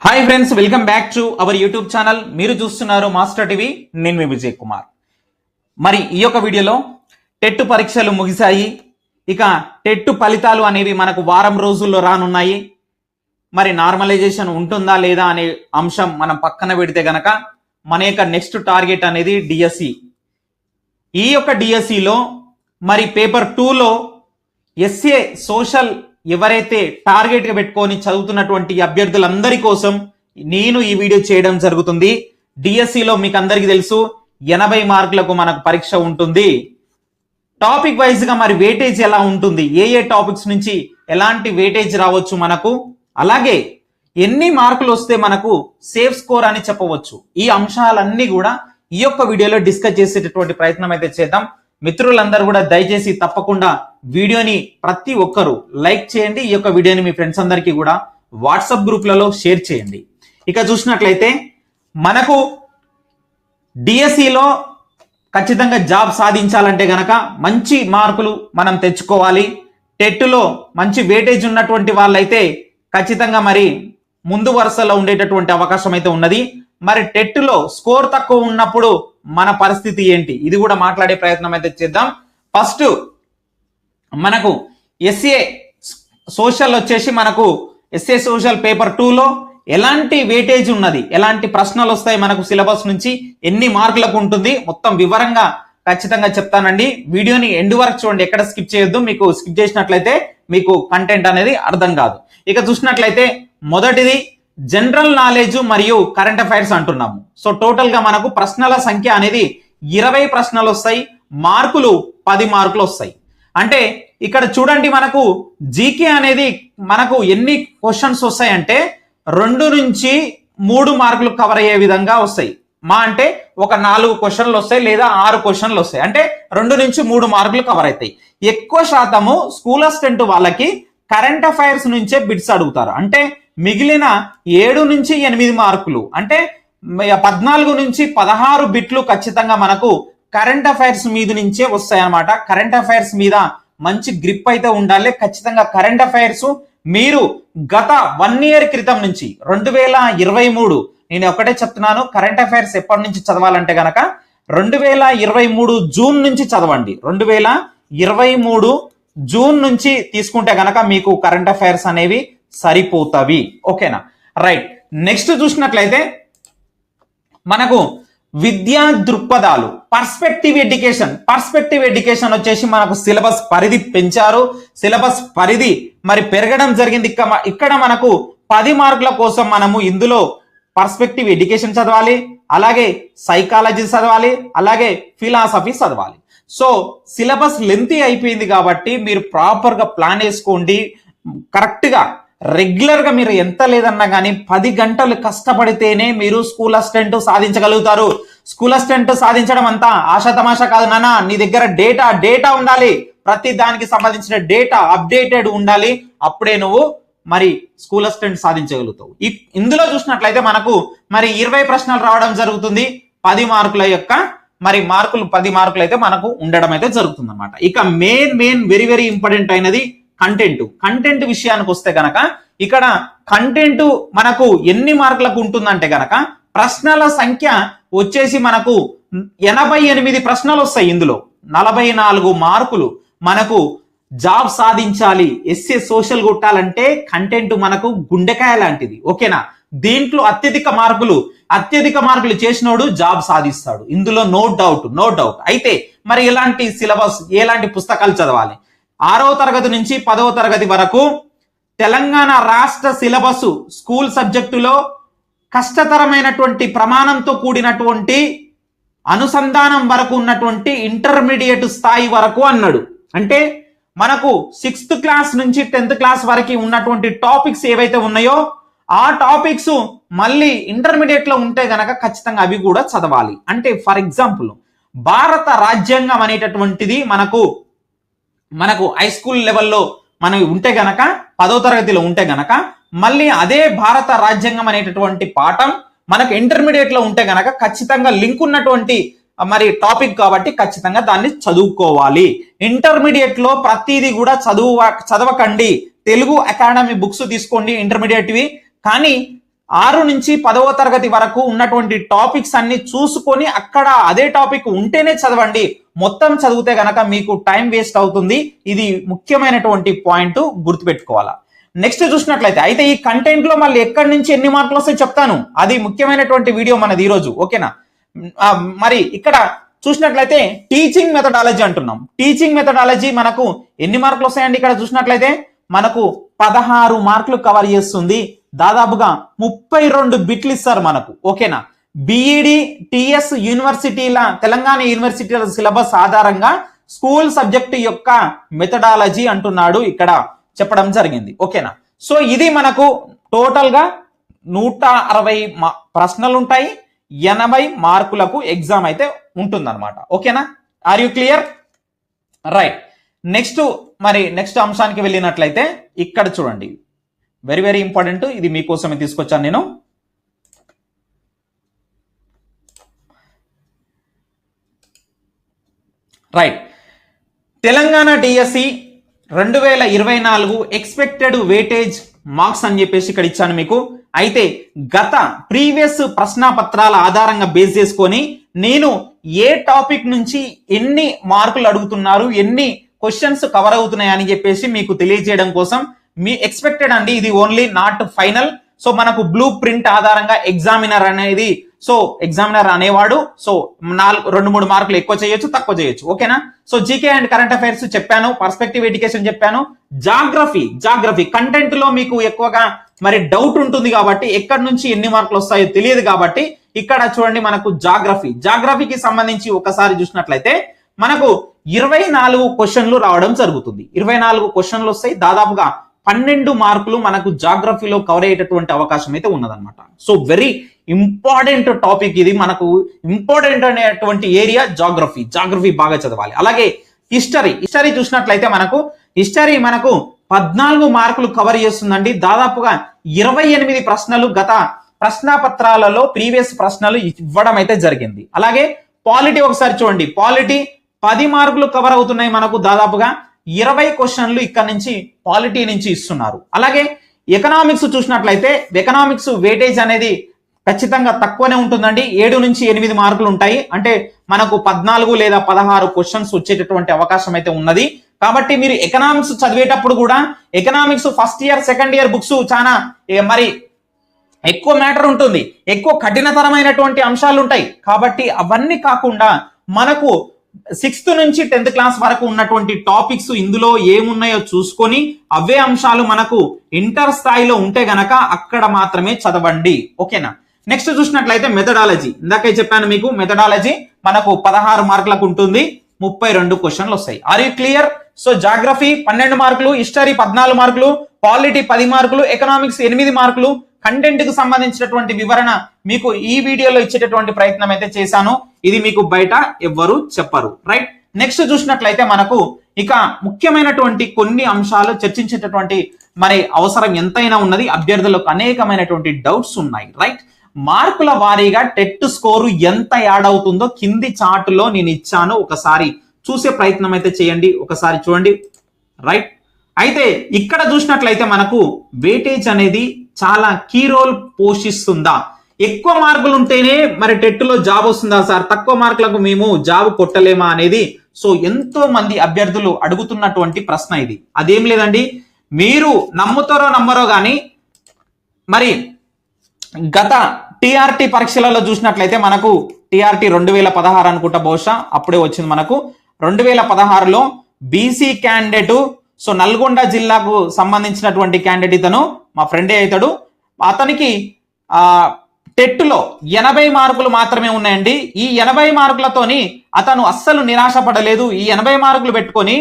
Hi friends welcome back to our YouTube channel మీరు చూస్తున్నారు master TV నేను మీ విజయ్ కుమార్. మరి ఈ యొక్క వీడియోలో టెట్ పరీక్షలు ముగిశాయి. ఇక టెట్ ఫలితాలు అనేవి మనకు వారం రోజుల్లో రానున్నాయి. మరి నార్మలైజేషన్ ఉంటుందా లేదా అనే అంశం మనం పక్కన పెడితే గనక మన యొక్క నెక్స్ట్ టార్గెట్ అనేది డిఎస్సి ఈ యొక్క డిఎస్సిలో మరి పేపర్ టూలో ఎస్ఏ సోషల్ ఎవరైతే టార్గెట్గా పెట్టుకొని చదువుతున్నటువంటి అభ్యర్థులందరి కోసం నేను ఈ వీడియో చేయడం జరుగుతుంది. డిఎస్సిలో మీకు అందరికీ తెలుసు ఎనభై మార్కులకు మనకు పరీక్ష ఉంటుంది. టాపిక్ వైజ్గా మరి వేటేజ్ ఎలా ఉంటుంది? ఏ ఏ టాపిక్స్ నుంచి ఎలాంటి వేటేజ్ రావచ్చు మనకు? అలాగే ఎన్ని మార్కులు వస్తే మనకు సేఫ్ స్కోర్ అని చెప్పవచ్చు. ఈ అంశాలన్నీ కూడా ఈ యొక్క వీడియోలో డిస్కస్ చేసేటటువంటి ప్రయత్నం అయితే చేద్దాం. మిత్రులందరూ కూడా దయచేసి తప్పకుండా వీడియోని ప్రతి ఒక్కరూ లైక్ చేయండి. ఈ యొక్క వీడియోని మీ ఫ్రెండ్స్ అందరికీ కూడా వాట్సాప్ గ్రూప్లలో షేర్ చేయండి. ఇక చూసినట్లయితే మనకు డిఎస్సిలో ఖచ్చితంగా జాబ్ సాధించాలంటే గనక మంచి మార్కులు మనం తెచ్చుకోవాలి. టెట్లో మంచి వేటేజ్ ఉన్నటువంటి వాళ్ళైతే ఖచ్చితంగా మరి ముందు వరుసలో ఉండేటటువంటి అవకాశం అయితే ఉన్నది. మరి టెట్లో స్కోర్ తక్కువ ఉన్నప్పుడు మన పరిస్థితి ఏంటి? ఇది కూడా మాట్లాడే ప్రయత్నం అయితే చేద్దాం. ఫస్ట్ మనకు ఎస్ఏ సోషల్ వచ్చేసి మనకు ఎస్ఏ సోషల్ పేపర్ టూలో ఎలాంటి వేటేజ్ ఉన్నది? ఎలాంటి ప్రశ్నలు వస్తాయి మనకు సిలబస్ నుంచి? ఎన్ని మార్కులకు ఉంటుంది? మొత్తం వివరంగా ఖచ్చితంగా చెప్తానండి. వీడియోని ఎండ్ వరకు చూడండి. ఎక్కడ స్కిప్ చేయొద్దు. మీకు స్కిప్ చేసినట్లయితే మీకు కంటెంట్ అనేది అర్థం కాదు. ఇక చూసినట్లయితే మొదటిది జనరల్ నాలెడ్జ్ మరియు కరెంట్ అఫైర్స్ అంటున్నాము. సో టోటల్గా మనకు ప్రశ్నల సంఖ్య అనేది ఇరవై ప్రశ్నలు వస్తాయి మార్కులు పది మార్కులు వస్తాయి. అంటే ఇక్కడ చూడండి మనకు జీకే అనేది మనకు ఎన్ని క్వశ్చన్స్ వస్తాయంటే రెండు నుంచి మూడు మార్కులు కవర్ అయ్యే విధంగా వస్తాయి. మా అంటే ఒక నాలుగు క్వశ్చన్లు వస్తాయి లేదా ఆరు క్వశ్చన్లు వస్తాయి. అంటే రెండు నుంచి మూడు మార్కులు కవర్ అవుతాయి. ఎక్కువ శాతము స్కూల్ అసిస్టెంట్ వాళ్ళకి కరెంట్ అఫైర్స్ నుంచే బిట్స్ అడుగుతారు. అంటే మిగిలిన ఏడు నుంచి ఎనిమిది మార్కులు. అంటే పద్నాలుగు నుంచి పదహారు బిట్లు ఖచ్చితంగా మనకు కరెంట్ అఫైర్స్ మీద నుంచే వస్తాయన్నమాట. కరెంట్ అఫైర్స్ మీద మంచి గ్రిప్ అయితే ఉండాలి. ఖచ్చితంగా కరెంట్ అఫైర్స్ మీరు గత వన్ ఇయర్ క్రితం నుంచి రెండు వేల ఇరవై మూడు నేను ఒకటే చెప్తున్నాను కరెంట్ అఫైర్స్ ఎప్పటి నుంచి చదవాలంటే గనక రెండు వేల ఇరవై మూడు జూన్ నుంచి చదవండి. రెండు వేల ఇరవై మూడు జూన్ నుంచి తీసుకుంటే గనక మీకు కరెంట్ అఫైర్స్ అనేవి సరిపోతవి. ఓకేనా? రైట్. నెక్స్ట్ చూసినట్లయితే మనకు విద్యా దృక్పథాలు పర్స్పెక్టివ్ ఎడ్యుకేషన్. పర్స్పెక్టివ్ ఎడ్యుకేషన్ వచ్చేసి మనకు సిలబస్ పరిధి పెంచారు. సిలబస్ పరిధి మరి పెరగడం జరిగింది. ఇక్కడ మనకు పది మార్కుల కోసం మనము ఇందులో పర్స్పెక్టివ్ ఎడ్యుకేషన్ చదవాలి అలాగే సైకాలజీ చదవాలి అలాగే ఫిలాసఫీ చదవాలి. సో సిలబస్ లెంతీ అయిపోయింది కాబట్టి మీరు ప్రాపర్గా ప్లాన్ వేసుకోండి. కరెక్ట్గా రెగ్యులర్గా మీరు ఎంత లేదన్నా కానీ పది గంటలు కష్టపడితేనే మీరు స్కూల్ అసిస్టెంట్ సాధించగలుగుతారు. స్కూల్ అసిస్టెంట్ సాధించడం అంతా ఆశాతమాషా కాదు నాన్న. నీ దగ్గర డేటా డేటా ఉండాలి. ప్రతి దానికి సంబంధించిన డేటా అప్డేటెడ్ ఉండాలి. అప్పుడే నువ్వు మరి స్కూల్ అసిస్టెంట్ సాధించగలుగుతావు. ఇందులో చూసినట్లయితే మనకు మరి ఇరవై ప్రశ్నలు రావడం జరుగుతుంది. పది మార్కుల యొక్క మరి మార్కులు పది మార్కులు అయితే మనకు ఉండడం అయితే జరుగుతుంది అనమాట ఇక main main very very important అయినది కంటెంట్ కంటెంట్ విషయానికి వస్తే గనక ఇక్కడ కంటెంట్ మనకు ఎన్ని మార్కులకు ఉంటుందంటే గనక ప్రశ్నల సంఖ్య వచ్చేసి మనకు ఎనభై ఎనిమిది ప్రశ్నలు వస్తాయి ఇందులో. నలభై నాలుగు మార్కులు మనకు జాబ్ సాధించాలి ఎస్ఏ సోషల్ కొట్టాలంటే కంటెంట్ మనకు గుండెకాయ లాంటిది. ఓకేనా? దీంట్లో అత్యధిక మార్కులు అత్యధిక మార్కులు చేసినోడు జాబ్ సాధిస్తాడు. ఇందులో నో డౌట్ నో డౌట్ అయితే మరి ఎలాంటి సిలబస్ ఎలాంటి పుస్తకాలు చదవాలి? ఆరవ తరగతి నుంచి పదవ తరగతి వరకు తెలంగాణ రాష్ట్ర సిలబస్ స్కూల్ సబ్జెక్టులో కష్టతరమైనటువంటి ప్రమాణంతో కూడినటువంటి అనుసంధానం వరకు ఉన్నటువంటి ఇంటర్మీడియట్ స్థాయి వరకు అన్నాడు. అంటే మనకు సిక్స్త్ క్లాస్ నుంచి టెన్త్ క్లాస్ వరకు ఉన్నటువంటి టాపిక్స్ ఏవైతే ఉన్నాయో ఆ టాపిక్స్ మళ్ళీ ఇంటర్మీడియట్లో ఉంటే గనక ఖచ్చితంగా అవి కూడా చదవాలి. అంటే ఫర్ ఎగ్జాంపుల్ భారత రాజ్యాంగం అనేటటువంటిది మనకు మనకు హై స్కూల్ లెవెల్లో మనం ఉంటే గనక పదో తరగతిలో ఉంటే గనక మళ్ళీ అదే భారత రాజ్యాంగం అనేటటువంటి పాఠం మనకు ఇంటర్మీడియట్లో ఉంటే గనక ఖచ్చితంగా లింక్ ఉన్నటువంటి మరి టాపిక్ కాబట్టి ఖచ్చితంగా దాన్ని చదువుకోవాలి. ఇంటర్మీడియట్లో ప్రతిదీ కూడా చదువు చదవకండి. తెలుగు అకాడమీ బుక్స్ తీసుకోండి ఇంటర్మీడియట్వి కానీ ఆరు నుంచి పదవ తరగతి వరకు ఉన్నటువంటి టాపిక్స్ అన్ని చూసుకొని అక్కడ అదే టాపిక్ ఉంటేనే చదవండి. మొత్తం చదివితే గనక మీకు టైం వేస్ట్ అవుతుంది. ఇది ముఖ్యమైనటువంటి పాయింట్ గుర్తుపెట్టుకోవాలా. నెక్స్ట్ చూసినట్లయితే అయితే ఈ కంటెంట్లో మళ్ళీ ఎక్కడి నుంచి ఎన్ని మార్కులు వస్తాయో చెప్తాను. అది ముఖ్యమైనటువంటి వీడియో మనది ఈరోజు ఓకేనా? మరి ఇక్కడ చూసినట్లయితే టీచింగ్ మెథడాలజీ అంటున్నాం. టీచింగ్ మెథడాలజీ మనకు ఎన్ని మార్కులు వస్తాయండి ఇక్కడ చూసినట్లయితే? మనకు పదహారు మార్కులు కవర్ చేస్తుంది. దాదాపుగా ముప్పై రెండు బిట్లు ఇస్తారు మనకు ఓకేనా? బిఈడి టిఎస్ యూనివర్సిటీల తెలంగాణ యూనివర్సిటీల సిలబస్ ఆధారంగా స్కూల్ సబ్జెక్ట్ యొక్క మెథడాలజీ అంటున్నాడు ఇక్కడ చెప్పడం జరిగింది. ఓకేనా? సో ఇది మనకు టోటల్గా నూట అరవై మా- ప్రశ్నలు ఉంటాయి ఎనభై మార్కులకు ఎగ్జామ్ అయితే ఉంటుందన్నమాట. ఓకేనా? Are you clear right next మరి నెక్స్ట్ అంశానికి వెళ్ళినట్లయితే ఇక్కడ చూడండి. వెరీ వెరీ ఇంపార్టెంట్ ఇది మీకోసమే తీసుకొచ్చాను నేను. రైట్ తెలంగాణ డిఎస్సి రెండు వేల ఇరవై నాలుగు ఎక్స్పెక్టెడ్ వేటేజ్ మార్క్స్ అని చెప్పేసి ఇక్కడ ఇచ్చాను మీకు. అయితే గత ప్రీవియస్ ప్రశ్నాపత్రాల ఆధారంగా బేస్ చేసుకొని నేను ఏ టాపిక్ నుంచి ఎన్ని మార్కులు అడుగుతున్నారు ఎన్ని క్వశ్చన్స్ కవర్ అవుతున్నాయి అని చెప్పేసి మీకు తెలియజేయడం కోసం మీ ఎక్స్పెక్టెడ్ అండి. ఇది ఓన్లీ నాట్ ఫైనల్ సో మనకు బ్లూ ప్రింట్ ఆధారంగా ఎగ్జామినర్ అనేది సో ఎగ్జామినర్ అనేవాడు సో నాలుగు రెండు మూడు మార్కులు ఎక్కువ చేయొచ్చు తక్కువ చేయొచ్చు. ఓకేనా? So GK and current affairs చెప్పాను పర్స్పెక్టివ్ ఎడ్యుకేషన్ చెప్పాను. జాగ్రఫీ జాగ్రఫీ కంటెంట్లో మీకు ఎక్కువగా మరి డౌట్ ఉంటుంది కాబట్టి ఎక్కడి నుంచి ఎన్ని మార్కులు వస్తాయో తెలియదు కాబట్టి ఇక్కడ చూడండి మనకు జాగ్రఫీ జాగ్రఫీకి సంబంధించి ఒకసారి చూసినట్లయితే మనకు ఇరవై నాలుగు క్వశ్చన్లు రావడం జరుగుతుంది. ఇరవై నాలుగు క్వశ్చన్లు వస్తాయి. దాదాపుగా పన్నెండు మార్కులు మనకు జాగ్రఫీలో కవర్ అయ్యేటటువంటి అవకాశం అయితే ఉన్నదన్నమాట. సో వెరీ ఇంపార్టెంట్ టాపిక్ ఇది. మనకు ఇంపార్టెంట్ అనేటువంటి ఏరియా జాగ్రఫీ. జాగ్రఫీ బాగా చదవాలి. అలాగే హిస్టరీ. హిస్టరీ చూసినట్లయితే మనకు హిస్టరీ మనకు పద్నాలుగు మార్కులు కవర్ చేస్తుందండి. దాదాపుగా ఇరవై ఎనిమిది ప్రశ్నలు గత ప్రశ్నాపత్రాలలో ప్రీవియస్ ప్రశ్నలు ఇవ్వడం అయితే జరిగింది. అలాగే పాలిటీ ఒకసారి చూడండి. పాలిటీ పది మార్కులు కవర్ అవుతున్నాయి మనకు దాదాపుగా ఇరవై క్వశ్చన్లు ఇక్కడ నుంచి పాలిటీ నుంచి ఇస్తున్నారు. అలాగే ఎకనామిక్స్ చూసినట్లయితే ఎకనామిక్స్ వేటేజ్ అనేది ఖచ్చితంగా తక్కువనే ఉంటుందండి. ఏడు నుంచి ఎనిమిది మార్కులు ఉంటాయి. అంటే మనకు పద్నాలుగు లేదా పదహారు క్వశ్చన్స్ వచ్చేటటువంటి అవకాశం అయితే ఉన్నది. కాబట్టి మీరు ఎకనామిక్స్ చదివేటప్పుడు కూడా economics first year second year books చాలా మరి ఎక్కువ మ్యాటర్ ఉంటుంది. ఎక్కువ కఠినతరమైనటువంటి అంశాలు ఉంటాయి. కాబట్టి అవన్నీ కాకుండా మనకు సిక్స్త్ నుంచి టెన్త్ క్లాస్ వరకు ఉన్నటువంటి టాపిక్స్ ఇందులో ఏమున్నాయో చూసుకొని అవే అంశాలు మనకు ఇంటర్ స్థాయిలో ఉంటే గనక అక్కడ మాత్రమే చదవండి. ఓకేనా? నెక్స్ట్ చూసినట్లయితే మెథడాలజీ ఇందాకే చెప్పాను మీకు మెథడాలజీ మనకు పదహారు మార్కులకు ఉంటుంది ముప్పై రెండు క్వశ్చన్లు వస్తాయి. Are you clear so geography పన్నెండు మార్కులు హిస్టరీ పద్నాలుగు మార్కులు పాలిటీ పది మార్కులు ఎకనామిక్స్ ఎనిమిది మార్కులు. కంటెంట్కు సంబంధించినటువంటి వివరణ మీకు ఈ వీడియోలో ఇచ్చేటటువంటి ప్రయత్నం అయితే చేశాను. ఇది మీకు బయట ఎవ్వరు చెప్పరు. రైట్ నెక్స్ట్ చూసినట్లయితే మనకు ఇక ముఖ్యమైనటువంటి కొన్ని అంశాలు చర్చించేటటువంటి మరి అవసరం ఎంతైనా ఉన్నది. అభ్యర్థులకు అనేకమైనటువంటి డౌట్స్ ఉన్నాయి. రైట్ మార్కుల వారీగా టెట్ స్కోరు ఎంత యాడ్ అవుతుందో కింది చార్టులో నేను ఇచ్చాను. ఒకసారి చూసే ప్రయత్నం అయితే చేయండి. ఒకసారి చూడండి. రైట్. అయితే ఇక్కడ చూసినట్లయితే మనకు వెయిటేజ్ అనేది చాలా కీ రోల్ పోషిస్తుందా? ఎక్కువ మార్కులు ఉంటేనే మరి టెట్లో జాబ్ వస్తుందా సార్? తక్కువ మార్కులకు మేము జాబ్ కొట్టలేమా అనేది. సో ఎంతో మంది అభ్యర్థులు అడుగుతున్నటువంటి ప్రశ్న ఇది. అదేం లేదండి. మీరు నమ్ముతారో నమ్మరో కానీ మరి గత టీఆర్టీ పరీక్షలలో చూసినట్లయితే మనకు టీఆర్టీ రెండు వేల పదహారు అనుకుంటా బహుశా అప్పుడే వచ్చింది మనకు. రెండు వేల పదహారులో బీసీ క్యాండిడేట్ సో నల్గొండ జిల్లాకు సంబంధించినటువంటి క్యాండిడేట్ ఇతను మా ఫ్రెండే అవుతాడు అతనికి టెట్టులో టెట్లో ఎనభై మార్కులు మాత్రమే ఉన్నాయండి. ఈ ఎనభై మార్కులతోని అతను అస్సలు నిరాశపడలేదు. ఈ ఎనభై మార్కులు పెట్టుకొని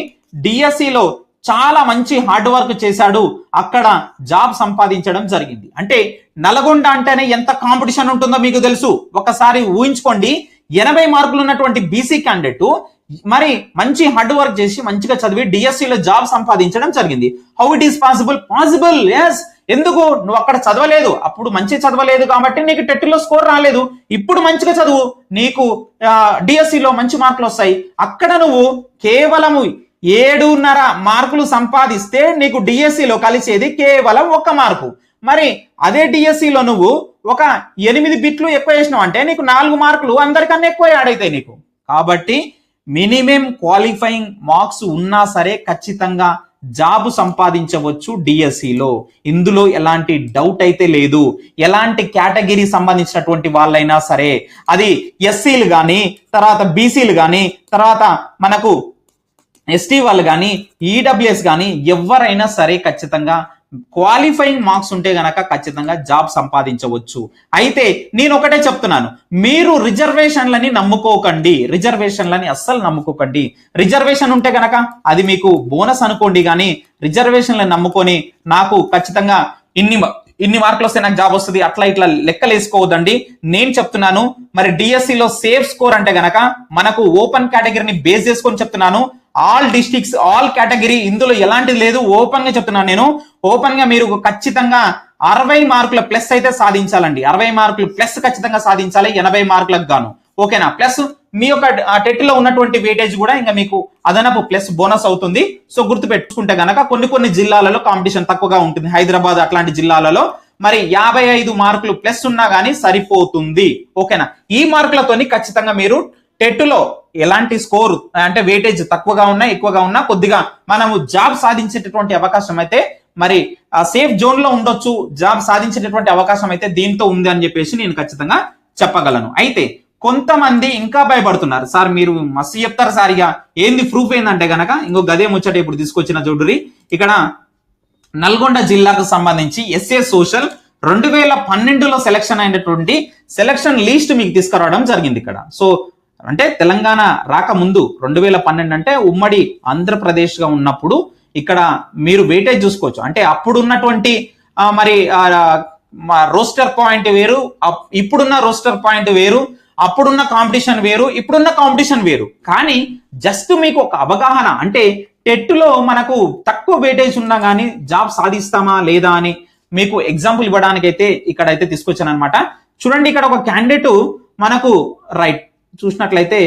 డిఎస్సిలో చాలా మంచి హార్డ్ వర్క్ చేశాడు. అక్కడ జాబ్ సంపాదించడం జరిగింది. అంటే నల్గొండ అంటేనే ఎంత కాంపిటీషన్ ఉంటుందో మీకు తెలుసు. ఒకసారి ఊహించుకోండి. ఎనభై మార్కులు ఉన్నటువంటి బీసీ క్యాండిడేట్ మరి మంచి హార్డ్ వర్క్ చేసి మంచిగా చదివి డిఎస్సిలో జాబ్ సంపాదించడం జరిగింది. How it is possible possible yes ఎందుకు? నువ్వు అక్కడ చదవలేదు. అప్పుడు మంచి చదవలేదు కాబట్టి నీకు టెట్లో స్కోర్ రాలేదు. ఇప్పుడు మంచిగా చదువు. నీకు డిఎస్సిలో మంచి మార్కులు వస్తాయి. అక్కడ నువ్వు కేవలము ఏడున్నర మార్కులు సంపాదిస్తే నీకు డిఎస్సిలో కలిసేది కేవలం ఒక్క మార్కు. మరి అదే డిఎస్సిలో నువ్వు ఒక ఎనిమిది బిట్లు ఎక్కువ వేసినావు అంటే నీకు నాలుగు మార్కులు అందరికన్నా ఎక్కువ యాడ్ అవుతాయి నీకు. కాబట్టి మినిమం క్వాలిఫైయింగ్ మార్క్స్ ఉన్నా సరే ఖచ్చితంగా జాబ్ సంపాదించవచ్చు డిఎస్సిలో ఇందులో ఎలాంటి డౌట్ అయితే లేదు. ఎలాంటి కేటగిరీ సంబంధించినటువంటి వాళ్ళైనా సరే అది ఎస్సీలు కానీ తర్వాత బీసీలు కానీ తర్వాత మనకు ఎస్టీ వాళ్ళు కానీ ఈడబ్ల్యూఎస్ కానీ ఎవరైనా సరే ఖచ్చితంగా క్వాలిఫైయింగ్ మార్క్స్ ఉంటే గనక ఖచ్చితంగా జాబ్ సంపాదించవచ్చు. అయితే నేను ఒకటే చెప్తున్నాను. మీరు రిజర్వేషన్లని నమ్ముకోకండి. రిజర్వేషన్లని అస్సలు నమ్ముకోకండి. రిజర్వేషన్ ఉంటే గనక అది మీకు బోనస్ అనుకోండి కానీ రిజర్వేషన్లను నమ్ముకొని నాకు ఖచ్చితంగా ఇన్ని ఇన్ని మార్కులు వస్తే నాకు జాబ్ వస్తుంది అట్లా ఇట్లా లెక్కలు వేసుకోవద్దండి. నేను చెప్తున్నాను. మరి డిఎస్సిలో సేఫ్ స్కోర్ అంటే గనక మనకు ఓపెన్ కేటగిరీని బేస్ చేసుకొని చెప్తున్నాను. ఆల్ డిస్టిక్స్ ఆల్ కేటగిరీ ఇందులో ఎలాంటిది లేదు. ఓపెన్గా చెప్తున్నాను నేను. ఓపెన్గా మీరు ఖచ్చితంగా అరవై మార్కుల ప్లస్ అయితే సాధించాలండి. అరవై మార్కులు ప్లస్ ఖచ్చితంగా సాధించాలి. ఎనభై మార్కులకు గాను. ఓకేనా ప్లస్ మీ యొక్క టెట్లో ఉన్నటువంటి వెయిటేజ్ కూడా ఇంకా మీకు అదనపు ప్లస్ బోనస్ అవుతుంది. సో గుర్తు పెట్టుకుంటే గనక కొన్ని కొన్ని జిల్లాలలో కాంపిటీషన్ తక్కువగా ఉంటుంది. హైదరాబాద్ అట్లాంటి జిల్లాలలో. మరి యాభై ఐదు మార్కులు ప్లస్ ఉన్నా గానీ సరిపోతుంది. ఓకేనా ఈ మార్కులతోని ఖచ్చితంగా మీరు టెట్లో ఎలాంటి స్కోర్ అంటే వెయిటేజ్ తక్కువగా ఉన్నా ఎక్కువగా ఉన్నా కొద్దిగా మనము జాబ్ సాధించేటటువంటి అవకాశం అయితే మరి సేఫ్ జోన్లో ఉండొచ్చు జాబ్ సాధించేటటువంటి అవకాశం అయితే దీంతో ఉంది అని చెప్పేసి నేను ఖచ్చితంగా చెప్పగలను. అయితే కొంతమంది ఇంకా భయపడుతున్నారు. సార్ మీరు మస్తు చెప్తారు సార్ ఇక ఏంది ప్రూఫ్ ఏందంటే గనక ఇంకో గదే ముచ్చట ఇప్పుడు తీసుకొచ్చిన చూడురి ఇక్కడ నల్గొండ జిల్లాకు సంబంధించి ఎస్ఏ సోషల్ రెండు వేల పన్నెండులో సెలక్షన్ అయినటువంటి సెలక్షన్ లీస్ట్ మీకు తీసుకురావడం జరిగింది ఇక్కడ. సో అంటే తెలంగాణ రాకముందు రెండు వేల పన్నెండు అంటే ఉమ్మడి ఆంధ్రప్రదేశ్గా ఉన్నప్పుడు ఇక్కడ మీరు వెయిటేజ్ చూసుకోవచ్చు. అంటే అప్పుడు ఉన్నటువంటి మరి రోస్టర్ పాయింట్ వేరు ఇప్పుడున్న రోస్టర్ పాయింట్ వేరు అప్పుడున్న కాంపిటీషన్ వేరు ఇప్పుడున్న కాంపిటీషన్ వేరు. కానీ జస్ట్ మీకు ఒక అవగాహన అంటే టెట్లో మనకు తక్కువ వెయిటేజ్ ఉన్నా కానీ జాబ్ సాధిస్తామా లేదా అని మీకు ఎగ్జాంపుల్ ఇవ్వడానికి అయితే ఇక్కడ అయితే తీసుకొచ్చాను అనమాట చూడండి ఇక్కడ ఒక క్యాండిడేట్ మనకు రైట్ చూసినట్లయితే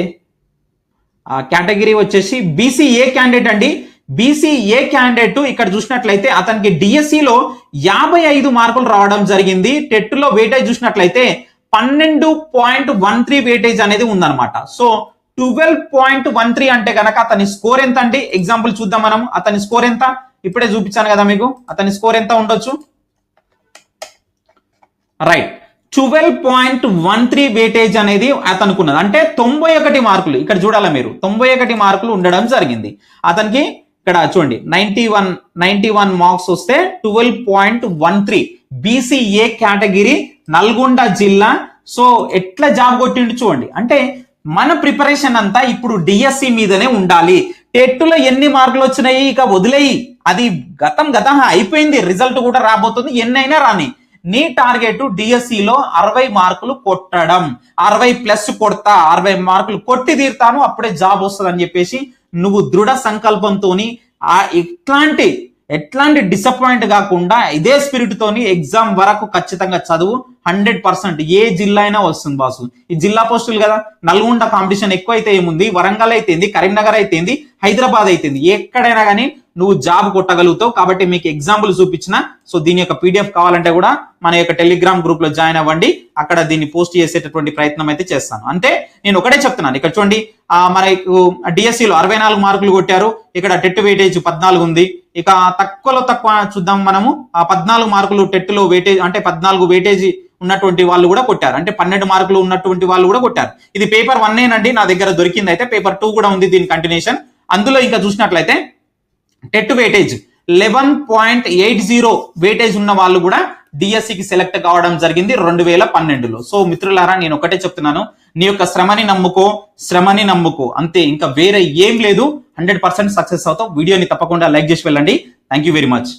కేటగిరీ వచ్చేసి బీసీఏ క్యాండిడేట్ అండి. బీసీఏ క్యాండిడేట్ ఇక్కడ చూసినట్లయితే అతనికి డిఎస్సిలో యాభై ఐదు మార్కులు రావడం జరిగింది. టెట్లో వెయిటేజ్ చూసినట్లయితే పన్నెండు పాయింట్ వన్ త్రీ వెయిటేజ్ అనేది ఉందన్నమాట. So twelve point one three అంటే కనుక అతని స్కోర్ ఎంత అండి ఎగ్జాంపుల్ చూద్దాం మనం. అతని స్కోర్ ఎంత? ఇప్పుడే చూపించాను కదా మీకు. అతని స్కోర్ ఎంత ఉండొచ్చు? Right. Twelve point one three weightage అనేది అతనికి ఉన్నది అంటే తొంభై ఒకటి మార్కులు ఇక్కడ చూడాలి మీరు? తొంభై ఒకటి మార్కులు ఉండడం జరిగింది. అతనికి ఇక్కడ చూడండి ninety one ninety one marks వస్తే twelve point one three BCA category Nalgonda జిల్లా. సో ఎట్లా జాబ్ కొట్టిండు చూడండి. అంటే మన ప్రిపరేషన్ అంతా ఇప్పుడు డిఎస్సి మీదనే ఉండాలి. టెట్టులో ఎన్ని మార్కులు వచ్చినాయి? ఇక వదిలేయి. అది గతం గతం అయిపోయింది. రిజల్ట్ కూడా రాబోతుంది. ఎన్నైనా రాని. నీ టార్గెట్ డిఎస్సి లో అరవై మార్కులు కొట్టడం. అరవై ప్లస్ కొడతా అరవై మార్కులు కొట్టి తీరుతాను అప్పుడే జాబ్ వస్తుంది అని చెప్పేసి నువ్వు దృఢ సంకల్పంతోని ఆ ఎట్లాంటి ఎట్లాంటి డిసప్పాయింట్ కాకుండా ఇదే స్పిరిట్ తోని ఎగ్జామ్ వరకు ఖచ్చితంగా చదువు. హండ్రెడ్ పర్సెంట్ ఏ జిల్లా అయినా వస్తుంది బాసు. ఈ జిల్లా పోస్టులు కదా. నల్గొండ కాంపిటీషన్ ఎక్కువ అయితే ఏముంది? వరంగల్ అయితేంది కరీంనగర్ అయితేంది హైదరాబాద్ అయితేంది. ఎక్కడైనా కానీ నువ్వు జాబ్ కొట్టగలుగుతావు కాబట్టి మీకు ఎగ్జాంపుల్ చూపించిన. సో దీని యొక్క పీడిఎఫ్ కావాలంటే కూడా మన యొక్క టెలిగ్రామ్ గ్రూప్లో జాయిన్ అవ్వండి. అక్కడ దీన్ని పోస్ట్ చేసేటటువంటి ప్రయత్నం అయితే చేస్తాను. అంటే నేను ఒకటే చెప్తున్నాను. ఇక్కడ చూడండి ఆ మనకు డిఎస్సిలో లో అరవై నాలుగు మార్కులు కొట్టారు. ఇక్కడ టెట్ వెయిటేజ్ పద్నాలుగు ఉంది. ఇక తక్కువలో తక్కువ చూద్దాం మనము. ఆ పద్నాలుగు మార్కులు టెట్లో వెయిటేజ్ అంటే పద్నాలుగు వెయిటేజ్ ఉన్నటువంటి వాళ్ళు కూడా కొట్టారు. అంటే పన్నెండు మార్కులు ఉన్నటువంటి వాళ్ళు కూడా కొట్టారు. ఇది పేపర్ వన్ ఏనండి. నా దగ్గర దొరికింది అయితే పేపర్ టూ కూడా ఉంది దీని కంటిన్యూషన్ అందులో ఇంకా చూసినట్లయితే TET weightage eleven point eight zero weightage ఉన్న వాళ్ళు కూడా డిఎస్సికి సెలెక్ట్ కావడం జరిగింది రెండు వేల పన్నెండులో. సో మిత్రులారా నేను ఒకటే చెప్తున్నాను. నీ యొక్క శ్రమని నమ్ముకో శ్రమని నమ్ముకో. అంతే ఇంకా వేరే ఏం లేదు. హండ్రెడ్ పర్సెంట్ సక్సెస్ అవుతావు. వీడియోని తప్పకుండా లైక్ చేసి వెళ్ళండి. Thank you very much